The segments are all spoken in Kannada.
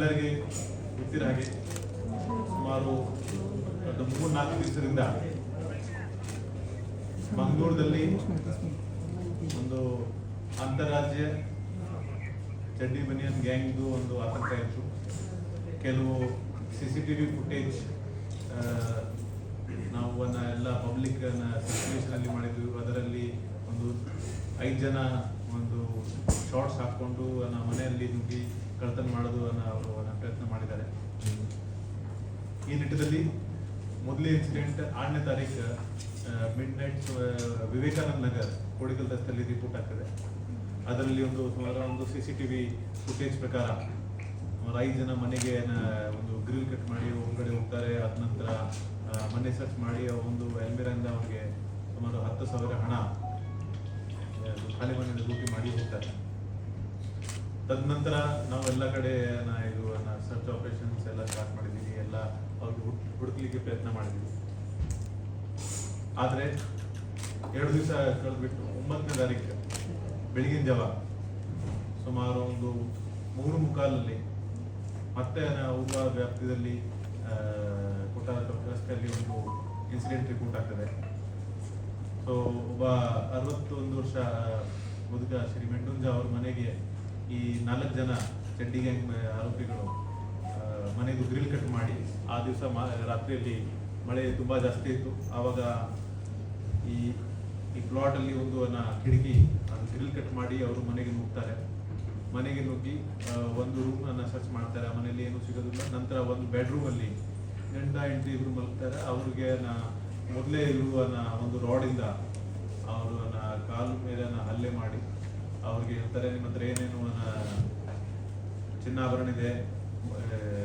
ತಮ್ಮೆಲ್ಲರಿಗೆ ಗೊತ್ತಿರೋ ಹಾಗೆ ಸುಮಾರು ಮೂರು ನಾಲ್ಕು ದಿವಸದಿಂದ ಮಂಗಳೂರದಲ್ಲಿ ಒಂದು ಅಂತಾರಾಜ್ಯ ಚಡ್ಡಿ ಬನಿಯನ್ ಗ್ಯಾಂಗ್ದು ಒಂದು ಆತಂಕ ಇತ್ತು. ಕೆಲವು C C T V footage ನಾವು ಎಲ್ಲ ಪಬ್ಲಿಕ್ ಅಲ್ಲಿ ಮಾಡಿದ್ವಿ. ಅದರಲ್ಲಿ ಒಂದು ಐದು ಜನ ಒಂದು ಶಾರ್ಟ್ಸ್ ಹಾಕ್ಕೊಂಡು ನಮ್ಮ ಮನೆಯಲ್ಲಿ ನುಗ್ಗಿ ಕಳ್ತನ ಮಾಡೋದು ಅನ್ನೋ ಅವರು ಪ್ರಯತ್ನ ಮಾಡಿದ್ದಾರೆ. ಈ ನಿಟ್ಟಿನಲ್ಲಿ ಮೊದಲೇ ಇನ್ಸಿಡೆಂಟ್ ಆರನೇ ತಾರೀಕು ಮಿಡ್ ನೈಟ್ ವಿವೇಕಾನಂದ ನಗರ್ ಕೋಡಿಕಲ್ ರಸ್ತೆಯಲ್ಲಿ ರಿಪೋರ್ಟ್ ಆಗ್ತದೆ. ಅದರಲ್ಲಿ ಒಂದು ಸುಮಾರು ಒಂದು C C T V footage ಪ್ರಕಾರ ಐದು ಜನ ಮನೆಗೆ ಒಂದು ಗ್ರಿಲ್ ಕಟ್ ಮಾಡಿ ಹೊರಗಡೆ ಹೋಗ್ತಾರೆ. ಅದ ನಂತರ ಮನೆ ಸರ್ಚ್ ಮಾಡಿ ಒಂದು ಎಲ್ಮಿರಿಂದ ಅವ್ರಿಗೆ ಸುಮಾರು ಹತ್ತು ಸಾವಿರ ಹಣ ಖಾಲಿ ಮನೆಯಲ್ಲಿ ಲೂಟಿ ಮಾಡಿ ಹೋಗ್ತಾರೆ. ತದನಂತರ ನಾವು ಎಲ್ಲ ಕಡೆ ಇದು ಸರ್ಚ್ ಆಪರೇಷನ್ಸ್ ಎಲ್ಲ ಸ್ಟಾರ್ಟ್ ಮಾಡಿದ್ದೀವಿ ಎಲ್ಲ ಅವ್ರಿಗೆ ಹುಡ್, ಹುಡುಕ್ಲಿಕ್ಕೆ ಪ್ರಯತ್ನ ಮಾಡಿದ್ವಿ ಆದರೆ ಎರಡು ದಿವಸ ಕಳೆದ್ಬಿಟ್ಟು ಒಂಬತ್ತನೇ ತಾರೀಕು ಬೆಳಗಿನ ಜಾವ, ಸುಮಾರು ಒಂದು ಮೂರು ಮುಕ್ಕಾಲಲ್ಲಿ ಮತ್ತೆ ಊರ ವ್ಯಾಪ್ತಿಯಲ್ಲಿ ಕೊಟ್ಟಾರ ರಸ್ತೆಯಲ್ಲಿ ಒಂದು ಇನ್ಸಿಡೆಂಟ್ ರಿಪೋರ್ಟ್ ಆಗ್ತದೆ. ಸೊ ಒಬ್ಬ ಅರವತ್ತೊಂದು ವರ್ಷ ಮುದುಕ ಶ್ರೀ ಮೆಂಡುಂಜ ಅವ್ರ ಮನೆಗೆ ಈ ನಾಲ್ಕು ಜನ ಚಡ್ಡಿ ಗ್ಯಾಂಗ್ ಆರೋಪಿಗಳು ಮನೆಗೂ ಮನೆದು ಗ್ರಿಲ್ ಕಟ್ ಮಾಡಿ, ಆ ದಿವಸ ರಾತ್ರಿಯಲ್ಲಿ ಮಳೆ ತುಂಬ ಜಾಸ್ತಿ ಇತ್ತು. ಆವಾಗ ಈ ಈ ಪ್ಲಾಟಲ್ಲಿ ಒಂದು ಕಿಟಕಿ, ಅದು ಗ್ರಿಲ್ ಕಟ್ ಮಾಡಿ ಅವರು ಮನೆಗೆ ನುಗ್ತಾರೆ. ಮನೆಗೆ ನುಗ್ಗಿ ಒಂದು ರೂಮ್ ಅನ್ನ ಸರ್ಚ್ ಮಾಡ್ತಾರೆ. ಆ ಮನೆಯಲ್ಲಿ ಏನು ಸಿಗೋದಿಲ್ಲ. ನಂತರ ಒಂದು ಬೆಡ್ರೂಮಲ್ಲಿ ಗಂಡ, ಹೆಂಡತಿ ಇಬ್ಬರು ಮಲಗ್ತಾರೆ. ಅವ್ರಿಗೆ ನಾ ಮೊದಲೇ ಇರುವ ಒಂದು ರಾಡಿಂದ ಅವರು ಕಾಲು ಮೇಲೆ ಹಲ್ಲೆ ಮಾಡಿ ಅವ್ರಿಗೆ ಹೇಳ್ತಾರೆ, ನಿಮ್ಮ ಹತ್ರ ಏನೇನು ಚಿನ್ನಾಭರಣ ಇದೆ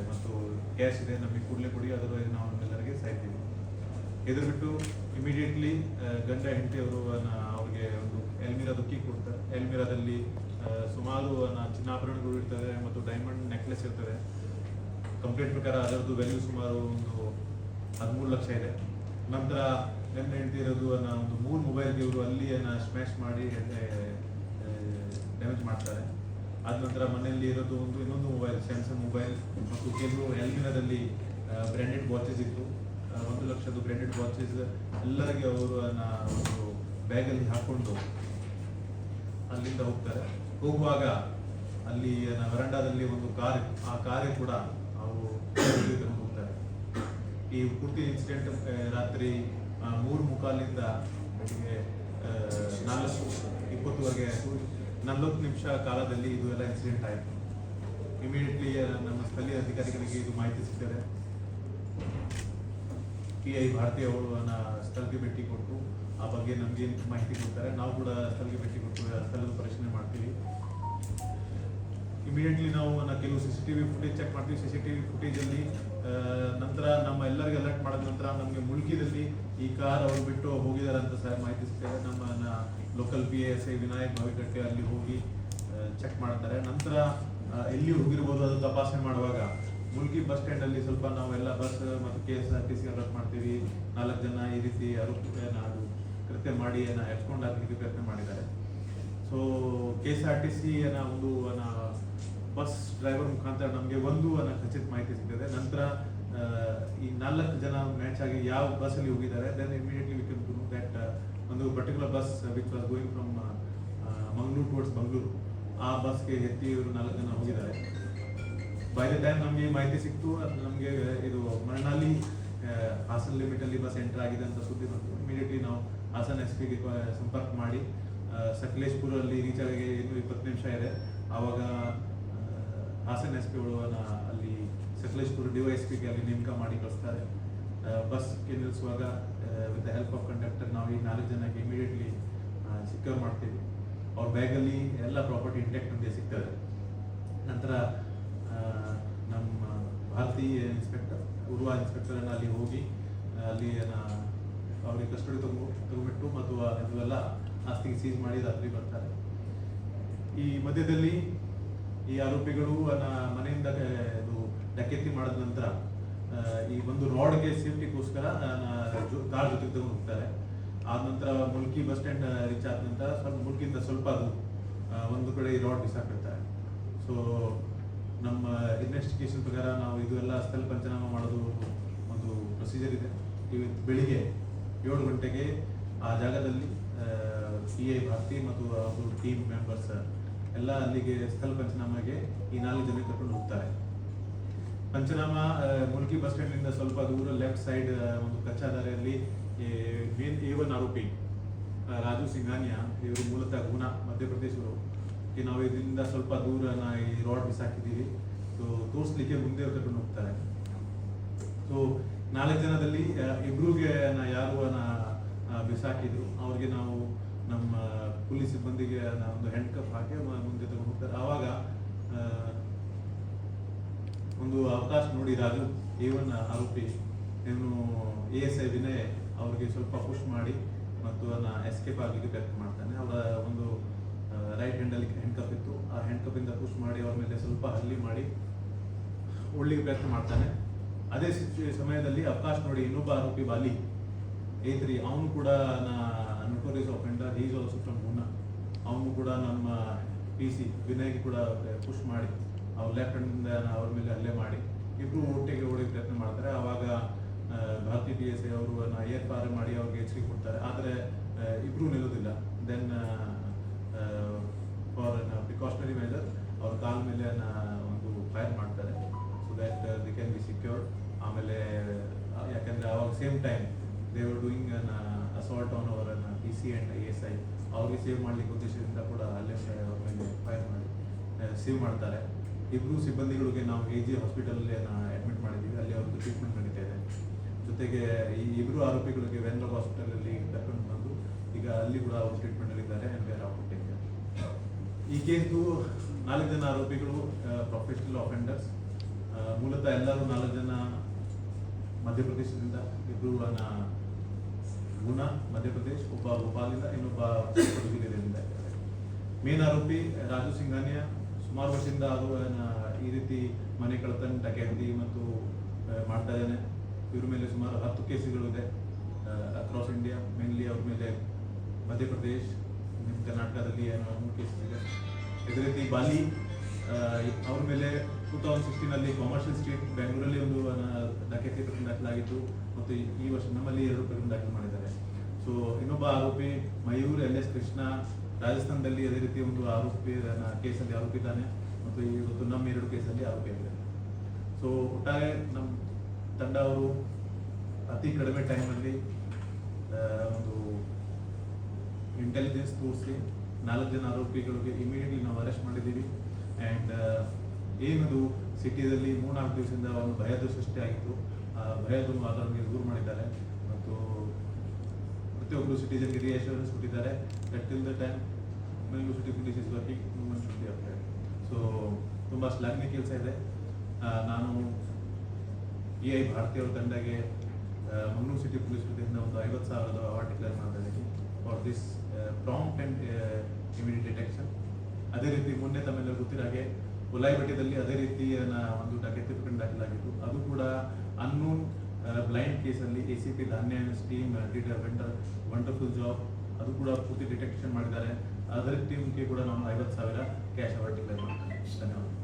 ಮತ್ತು ಕ್ಯಾಶ್ ಇದೆ, ನಮಗೆ ಕೂಡಲೇ ಕೊಡಿ ಅದರ ನಾವು ಎಲ್ಲರಿಗೆ ಸಾಯ್ತೀವಿ. ಇದ್ರ ಬಿಟ್ಟು ಇಮಿಡಿಯೇಟ್ಲಿ ಗಂಡ ಹೆಂಡತಿ ಅವರು ಅವ್ರಿಗೆ ಒಂದು ಎಲ್ಮಿರಾ ದುಕ್ಕಿ ಕೊಡ್ತಾರೆ. ಎಲ್ಮಿರಾದಲ್ಲಿ ಸುಮಾರು ಚಿನ್ನಾಭರಣಗಳು ಇರ್ತವೆ ಮತ್ತು ಡೈಮಂಡ್ ನೆಕ್ಲೆಸ್ ಇರ್ತದೆ ಕಂಪ್ಲೀಟ್ ಪ್ರಕಾರ ಅದರದ್ದು ವ್ಯಾಲ್ಯೂ ಸುಮಾರು ಒಂದು ಹದಿಮೂರು ಲಕ್ಷ ಇದೆ. ನಂತರ ಗಂಡ ಹೆಂಡತಿ ಇರೋದು, ಅನ್ನೋ, ಒಂದು ಮೂರು ಮೊಬೈಲ್ ಇವರು ಅಲ್ಲಿ ಸ್ಮ್ಯಾಶ್ ಮಾಡಿ ಡ್ಯಾಮೇಜ್ ಮಾಡ್ತಾರೆ. ಅದ ನಂತರ ಮನೆಯಲ್ಲಿ ಇರೋದು ಒಂದು ಇನ್ನೊಂದು ಮೊಬೈಲ್ ಸ್ಯಾಮ್ಸಂಗ್ ಮೊಬೈಲ್ ಮತ್ತು ಕೆಲವು ಎಲ್ಮಿನಾದಲ್ಲಿ ಬ್ರ್ಯಾಂಡೆಡ್ ವಾಚಸ್ ಇತ್ತು. ಆ, ಒಂದು ಲಕ್ಷದ ಬ್ರ್ಯಾಂಡೆಡ್ ವಾಚಸ್ ಎಲ್ಲರಿಗೆ ಅವರು ಒಂದು ಬ್ಯಾಗಲ್ಲಿ ಹಾಕ್ಕೊಂಡು ಅಲ್ಲಿಂದ ಹೋಗ್ತಾರೆ. ಹೋಗುವಾಗ ಅಲ್ಲಿ ವರಂಡಾದಲ್ಲಿ ಒಂದು ಕಾರ್. ಆ ಕಾರೇ ಕೂಡ ಅವರು ಹೋಗ್ತಾರೆ. ಈ ಪೂರ್ತಿ ಇನ್ಸಿಡೆಂಟ್ ರಾತ್ರಿ ಆ, ಮೂರು ಮುಕ್ಕಾಲಿಂದ ಬೆಳಿಗ್ಗೆ ಆ, ನಾಲ್ಕು ಇಪ್ಪತ್ತುವರೆಗೆ ನಲವತ್ತು ನಿಮಿಷ ಕಾಲದಲ್ಲಿ ಇದು ಎಲ್ಲ ಇನ್ಸಿಡೆಂಟ್ ಆಯಿತು. ಇಮಿಡಿಯೇಟ್ಲಿ ನಮ್ಮ ಸ್ಥಳೀಯ ಅಧಿಕಾರಿಗಳಿಗೆ ಇದು ಮಾಹಿತಿ ಸಿಗ್ತದೆ. ಪಿ ಐ ಭಾರತಿ ಅವರು ಸ್ಥಳಕ್ಕೆ ಭೇಟಿ ಕೊಟ್ಟು, ಆ ಬಗ್ಗೆ ನಮಗೆ ಮಾಹಿತಿ ಕೊಡ್ತಾರೆ, ನಾವು ಕೂಡ ಸ್ಥಳಕ್ಕೆ ಭೇಟಿ ಕೊಟ್ಟು ಸ್ಥಳದ ಪರಿಶೀಲನೆ ಮಾಡ್ತೀವಿ. ಇಮಿಡಿಯೇಟ್ಲಿ ನಾವು ಕೆಲವು C C T V footage check ಮಾಡ್ತೀವಿ. ಸಿ ಸಿ ಟಿ ವಿ ಫುಟೇಜಲ್ಲಿ ನಂತರ ನಮ್ಮ ಎಲ್ಲರಿಗೆ ಅಲರ್ಟ್ ಮಾಡಿದ ನಂತರ ನಮಗೆ ಮುಲ್ಕಿದಲ್ಲಿ ಈ ಕಾರ್ ಅವ್ರು ಬಿಟ್ಟು ಹೋಗಿದ್ದಾರೆ ಅಂತ ಸಹ ಮಾಹಿತಿ ಸಿಗ್ತದೆ ನಮ್ಮ local P S I Vinayak Bhavikatte ಅಲ್ಲಿ ಹೋಗಿ ಚೆಕ್ ಮಾಡ್ತಾರೆ. ನಂತರ ಎಲ್ಲಿ ಹೋಗಿರ್ಬೋದು ಅದು ತಪಾಸಣೆ ಮಾಡುವಾಗ ಮುಲ್ಕಿ ಬಸ್ ಸ್ಟ್ಯಾಂಡಲ್ಲಿ ಸ್ವಲ್ಪ ನಾವೆಲ್ಲ ಬಸ್ ಮತ್ತು K S R T C alert ಮಾಡ್ತೀವಿ. ನಾಲ್ಕು ಜನ ಈ ರೀತಿ ಅದು ಕೃತ್ಯ ಮಾಡಿ ಎತ್ಕೊಂಡು ಹಾಕಲಿಕ್ಕೆ ಪ್ರಯತ್ನ ಮಾಡಿದ್ದಾರೆ. So K S R T C ಅನ್ನ ಒಂದು ಬಸ್ ಡ್ರೈವರ್ ಮುಖಾಂತರ ನಮಗೆ ಒಂದು ಅನ್ನೋ ಖಚಿತ ಮಾಹಿತಿ ಸಿಗ್ತದೆ. ನಂತರ ಈ ನಾಲ್ಕು ಜನ ಮ್ಯಾಚ್ ಆಗಿ ಯಾವ ಬಸ್ ಅಲ್ಲಿ ಹೋಗಿದ್ದಾರೆ then immediately we can that ಒಂದು particular bus which was going from Mangaluru towards Mangaluru ಆ ಬಸ್ಗೆ ಎತ್ತಿ ಇವರು ನಾಲ್ಕು ಜನ ಹೋಗಿದ್ದಾರೆ. ಬೈ ದ ಟೈಮ್ ನಮಗೆ ಮಾಹಿತಿ ಸಿಕ್ತು ನಮಗೆ ಇದು ಮರಣಾಲಿ ಹಾಸನ್ ಲಿಮಿಟಲ್ಲಿ ಬಸ್ ಎಂಟರ್ ಆಗಿದೆ ಅಂತ ಸುದ್ದಿ ಬಂತು. ಇಮಿಡಿಯೇಟ್ಲಿ ನಾವು ಹಾಸನ್ ಎಸ್ ಪಿಗೆ ಸಂಪರ್ಕ ಮಾಡಿ ಸಕಲೇಶ್ಪುರಲ್ಲಿ ರೀಚ್ ಆಗಿ ಇನ್ನೂ ಇಪ್ಪತ್ತು ನಿಮಿಷ ಇದೆ. ಆವಾಗ ಹಾಸನ್ ಎಸ್ ಪಿ ಅಲ್ಲಿ ಸಕಲೇಶ್ಪುರ ಡಿ ಎಸ್ ಪಿಗೆ ಅಲ್ಲಿ ನೇಮಕ ಮಾಡಿ ಕಳಿಸ್ತಾರೆ. ಬಸ್ಗೆ ನಿಲ್ಲಿಸುವಾಗ with the help of conductor ನಾವು ಈ ನಾಲ್ಕು ಜನಕ್ಕೆ ಇಮಿಡಿಯೇಟ್ಲಿ ಸಿಕ್ಯೂರ್ ಮಾಡ್ತೀವಿ. ಅವ್ರ ಬ್ಯಾಗಲ್ಲಿ ಎಲ್ಲ ಪ್ರಾಪರ್ಟಿ ಇಂಟ್ಯಾಕ್ಟ್ ನಮಗೆ ಸಿಗ್ತದೆ. ನಂತರ ನಮ್ಮ ಭಾರತೀಯ ಇನ್ಸ್ಪೆಕ್ಟರ್ ಉರ್ವ ಇನ್ಸ್ಪೆಕ್ಟರನ್ನು ಅಲ್ಲಿ ಹೋಗಿ, ಅಲ್ಲಿ ಅವ್ರಿಗೆ ಕಸ್ಟಡಿ ತಗೊ ತಗೊಂಬಿಟ್ಟು ಮತ್ತು ಅದೆಲ್ಲ ಆಸ್ತಿಗೆ ಸೀಸ್ ಮಾಡಿ ರಾತ್ರಿ ಬರ್ತಾರೆ. ಈ ಮಧ್ಯದಲ್ಲಿ ಈ ಆರೋಪಿಗಳು ಮನೆಯಿಂದ ಇದು ಡಕೆತಿ ಮಾಡಿದ ನಂತರ ಈ ಒಂದು ರಾಡ್ಗೆ ಸೇಫ್ಟಿಗೋಸ್ಕರ ಕಾರ್ ಜೊತೆ ತಗೊಂಡು ಹೋಗ್ತಾರೆ. ಆದ ನಂತರ ಮುಲ್ಕಿ ಬಸ್ ಸ್ಟ್ಯಾಂಡ್ ರೀಚ್ ಆದ ನಂತರ ಸ್ವಲ್ಪ ಮುಲ್ಕಿಂದ ಸ್ವಲ್ಪ ಅದು ಒಂದು ಕಡೆ ಈ ರಾಡ್ ಬಿಸಾಕಿರ್ತಾರೆ ಸೊ ನಮ್ಮ ಇನ್ವೆಸ್ಟಿಗೇಷನ್ ಪ್ರಕಾರ ನಾವು ಇದು ಎಲ್ಲ ಸ್ಥಳ ಪಂಚನಾಮ ಮಾಡೋದು ಒಂದು ಪ್ರೊಸೀಜರ್ ಇದೆ. ಇವತ್ತು ಬೆಳಿಗ್ಗೆ ಏಳು ಗಂಟೆಗೆ ಆ ಜಾಗದಲ್ಲಿ ಸಿ ಐ ಭಾರತಿ ಮತ್ತು ಅವರು ಟೀಮ್ ಮೆಂಬರ್ಸ್ ಎಲ್ಲ ಅಲ್ಲಿಗೆ ಸ್ಥಳ ಪಂಚನಾಮಗೆ ಈ ನಾಲ್ಕು ಜನ ಕರ್ಕೊಂಡು ಹೋಗ್ತಾರೆ. ಪಂಚನಾಮ ಮುಲ್ಕಿ ಬಸ್ ಸ್ಟ್ಯಾಂಡಿಂದ ಸ್ವಲ್ಪ ದೂರ ಲೆಫ್ಟ್ ಸೈಡ್ ಒಂದು ಕಚ್ಚಾ ದಾರಿಯಲ್ಲಿ ಒನ್ ಆರೋಪಿ ರಾಜು ಸಿಂಗಾನಿಯಾ ಇವರು ಮೂಲತಃ ಗುಣ ಮಧ್ಯಪ್ರದೇಶವರು ನಾವು ಇದರಿಂದ ಸ್ವಲ್ಪ ದೂರ ನಾ ಈ ರೋಡ್ ಬಿಸಾಕಿದ್ದೀವಿ. ಸೊ ತೋರಿಸ್ಲಿಕ್ಕೆ ಮುಂದೆ ಕರ್ಕೊಂಡು ಹೋಗ್ತಾರೆ. ಸೊ ನಾಲ್ಕು ಜನದಲ್ಲಿ ಇಬ್ರಿಗೆ ನಾ ಯಾರು ನಾ ಬಿಸಾಕಿದ್ರು, ಅವ್ರಿಗೆ ನಾವು ನಮ್ಮ ಪೊಲೀಸ್ ಸಿಬ್ಬಂದಿಗೆ ನಾ ಒಂದು ಹೆಂಡ್ ಕಪ್ ಹಾಕಿ ಮುಂದೆ ತಗೊಂಡು ಹೋಗ್ತಾರೆ ಆವಾಗ ಒಂದು ಅವಕಾಶ ನೋಡಿ ರಾಜು ಏವನ್ ಆರೋಪಿ, ಇವನು ಎ ಎಸ್ ಐ ವಿನಯ್ ಅವ್ರಿಗೆ ಸ್ವಲ್ಪ ಪುಷ್ ಮಾಡಿ ಮತ್ತು ಅದನ್ನ ಎಸ್ಕೇಪ್ ಆಗಲಿಕ್ಕೆ ಪ್ರಯತ್ನ ಮಾಡ್ತಾನೆ. ಅವರ ಒಂದು ರೈಟ್ ಹ್ಯಾಂಡಲ್ಲಿ ಹೆಂಡ್ ಕಪ್ ಇತ್ತು. ಆ ಹೆಂಡ್ ಕಪ್ಪಿಂದ ಪುಷ್ ಮಾಡಿ ಅವ್ರ ಮೇಲೆ ಸ್ವಲ್ಪ ಹಲ್ಲಿ ಮಾಡಿ ಉಳ್ಳಿಗೆ ಪ್ರಯತ್ನ ಮಾಡ್ತಾನೆ. ಅದೇ ಸಮಯದಲ್ಲಿ ಅವಕಾಶ ನೋಡಿ ಇನ್ನೊಬ್ಬ ಆರೋಪಿ ಬಾಲಿ ಏತ್ರಿ ಅವನು ಕೂಡ notorious offender is also from Guna ಅವನು ಕೂಡ ನಮ್ಮ ಪಿ ಸಿ ವಿನಯ್ಗೆ ಕೂಡ ಪುಷ್ ಮಾಡಿ. ಅವ್ರ ಲೆಫ್ಟ್ ಹ್ಯಾಂಡಿಂದ ಅವ್ರ ಮೇಲೆ ಹಲ್ಲೆ ಮಾಡಿ. ಇಬ್ರು ಒಟ್ಟಿಗೆ ಓಡಿ ಪ್ರಯತ್ನ ಮಾಡ್ತಾರೆ. ಆವಾಗ ಭಾರತಿ ಪಿ ಎಸ್ ಐ ಅವರು ಏರ್ ಪಾರ್ ಮಾಡಿ ಅವ್ರಿಗೆ ಎಚ್ಚರಿಕೆ ಕೊಡ್ತಾರೆ. ಆದರೆ ಇಬ್ರು ನಿಲ್ಲೋದಿಲ್ಲ. ದೆನ್ ಫಾರ್ ಪ್ರಿಕಾಷನರಿ ಮೆಜರ್ ಅವ್ರ ಕಾಲ್ ಮೇಲೆ ಒಂದು ಫೈರ್ ಮಾಡ್ತಾರೆ. So that they can be secured ಆಮೇಲೆ ಯಾಕಂದ್ರೆ ಅವಾಗ same time they were doing an assault on our P C and I S I ಅವ್ರಿಗೆ ಸೇವ್ ಮಾಡ್ಲಿಕ್ಕೆ ಉದ್ದೇಶದಿಂದ ಕೂಡ ಅಲ್ಲೇ ಅವ್ರ ಮೇಲೆ ಫೈರ್ ಮಾಡಿ ಸೇವ್ ಮಾಡ್ತಾರೆ. ಇಬ್ಬರು ಸಿಬ್ಬಂದಿಗಳಿಗೆ ನಾವು ಎ ಜಿ ಹಾಸ್ಪಿಟಲಲ್ಲಿ ಅಡ್ಮಿಟ್ ಮಾಡಿದ್ದೀವಿ. ಅಲ್ಲಿ ಅವ್ರದ್ದು ಟ್ರೀಟ್ಮೆಂಟ್ ನಡೀತಾ ಇದೆ. ಜೊತೆಗೆ ಈ ಇಬ್ಬರು ಆರೋಪಿಗಳಿಗೆ ವೆನ್ಲಾಗ್ ಹಾಸ್ಪಿಟಲಲ್ಲಿ ಕರ್ಕೊಂಡು ಬಂದು, ಈಗ ಅಲ್ಲಿ ಕೂಡ ಅವರು ಟ್ರೀಟ್ಮೆಂಟಲ್ಲಿದ್ದಾರೆ ಆ್ಯಂಡ್ ವೇರ್ ಆಫ್ ಈ ಕೇಸ್ದು ನಾಲ್ಕು ಜನ ಆರೋಪಿಗಳು ಪ್ರೊಫೆಷನಲ್ ಅಫೆಂಡರ್ಸ್ ಮೂಲತಃ ಎಲ್ಲರೂ ನಾಲ್ಕು ಜನ ಮಧ್ಯಪ್ರದೇಶದಿಂದ ಇಬ್ಬರು ಗುಣ ಮಧ್ಯಪ್ರದೇಶ ಒಬ್ಬ ಭೋಪಾಲಿಂದ ಇನ್ನೊಬ್ಬ ಜಿಲ್ಲೆಯಿಂದ ಮೇನ್ ಆರೋಪಿ ರಾಜು ಸಿಂಘಾನಿಯಾ, ಸುಮಾರು ವರ್ಷದಿಂದ ಅದು ಈ ರೀತಿ ಮನೆ ಕಳ್ಳತನ ಡಕೈತಿ ಮತ್ತು ಮಾಡ್ತಾ ಇದ್ದಾನೆ. ಇವ್ರ ಮೇಲೆ ಸುಮಾರು ಹತ್ತು ಕೇಸುಗಳು ಇದೆ. ಅಕ್ರಾಸ್ ಇಂಡಿಯಾ ಮೇನ್ಲಿ ಅವ್ರ ಮೇಲೆ ಮಧ್ಯಪ್ರದೇಶ್ ನಿಮ್ಮ ಕರ್ನಾಟಕದಲ್ಲಿ ಏನೋ ಮೂರು ಕೇಸಸ್ ಇದೆ. ಇದೇ ರೀತಿ ಬಾಲಿ ಅವ್ರ ಮೇಲೆ ಟೂ ತೌಸಂಡ್ ಸಿಕ್ಸ್ಟೀನಲ್ಲಿ ಕಾಮರ್ಷಿಯಲ್ ಸ್ಟ್ರೀಟ್ ಬೆಂಗಳೂರಲ್ಲಿ ಒಂದು ಡಕೈತಿ ಪ್ರಕರಣ ದಾಖಲಾಗಿತ್ತು. ಮತ್ತು ಈ ವರ್ಷ ನಮ್ಮಲ್ಲಿ ಎರಡು ಪ್ರಕರಣ ದಾಖಲು ಮಾಡಿದ್ದಾರೆ. ಸೊ ಇನ್ನೊಬ್ಬ ಆರೋಪಿ, ಮಯೂರ್ ಎಲ್ ಎಸ್ ಕೃಷ್ಣ, ರಾಜಸ್ಥಾನದಲ್ಲಿ ಅದೇ ರೀತಿ ಒಂದು ಆರೋಪಿ ಕೇಸಲ್ಲಿ ಆರೋಪಿ ಇದ್ದಾನೆ ಮತ್ತು ಇವತ್ತು ನಮ್ಮ ಎರಡು ಕೇಸಲ್ಲಿ ಆರೋಪಿ ಆಗಿದ್ದಾರೆ ಸೊ ಒಟ್ಟಾರೆ ನಮ್ಮ ತಂಡ ಅವರು ಅತಿ ಕಡಿಮೆ ಟೈಮಲ್ಲಿ ಒಂದು ಇಂಟೆಲಿಜೆನ್ಸ್ ತೋರಿಸಿ ನಾಲ್ಕು ಜನ ಆರೋಪಿಗಳಿಗೆ ಇಮಿಡಿಯೇಟ್ಲಿ ನಾವು ಅರೆಸ್ಟ್ ಮಾಡಿದ್ದೀವಿ. ಆ್ಯಂಡ್ ಏನದು ಸಿಟಿಯಲ್ಲಿ ಮೂರ್ನಾಲ್ಕು ದಿವಸದಿಂದ ಒಂದು ಭಯದ ಆಯಿತು ಆ ಭಯದ ಅದನ್ನು ದೂರ ಮಾಡಿದ್ದಾರೆ. ಮತ್ತು ಪ್ರತಿಯೊಬ್ಬರು ಸಿಟಿಜನ್ಗೆ ರಿಯಶೂರೆನ್ಸ್ ಕೊಟ್ಟಿದ್ದಾರೆ that till the time Bengaluru city police is working should be update so ತುಂಬ ಸ್ಲಾಗ್ನಿ ಕೆಲಸ ಇದೆ. ನಾನು ಇ ಐ ಭಾರತೀಯ ಅವ್ರ ತಂಡಗೆ ಮಂಗ್ಳೂರು ಮಂಗಳೂರು ಸಿಟಿ ಪೊಲೀಸ್ ವತಿಯಿಂದ ಒಂದು ಐವತ್ತು ಸಾವಿರದ ಅವಾರ್ಡ್ ಡಿಕ್ಲೇರ್ ಮಾಡ್ತಾ ಇದ್ದೀನಿ for this prompt and immediate detection ಅದೇ ರೀತಿ ಮೊನ್ನೆ ತಮ್ಮೆಲ್ಲ ಗೊತ್ತಿರೋ ಹಾಗೆ ಬೆಟ್ಟದಲ್ಲಿ ಅದೇ ರೀತಿಯ ಒಂದು ಡಕೆತ್ತಿ ಪ್ರಕರಣ ಅದು ಕೂಡ ಅನ್ನೋನ್ ಬ್ಲೈಂಡ್ ಕೇಸಲ್ಲಿ A C P Dhanya team did vendor wonderful job ಅದು ಕೂಡ ಪೂರ್ತಿ ಡಿಟೆಕ್ಷನ್ ಮಾಡಿದ್ದಾರೆ. ಅದರ ಟೀಮ್ಗೆ ಕೂಡ ನಾನು ಐವತ್ತು ಸಾವಿರ ಕ್ಯಾಶ್ ಅವಾರ್ಡ್ ಡಿಕ್ಲೇರ್ ಮಾಡ್ತೀನಿ. ಧನ್ಯವಾದ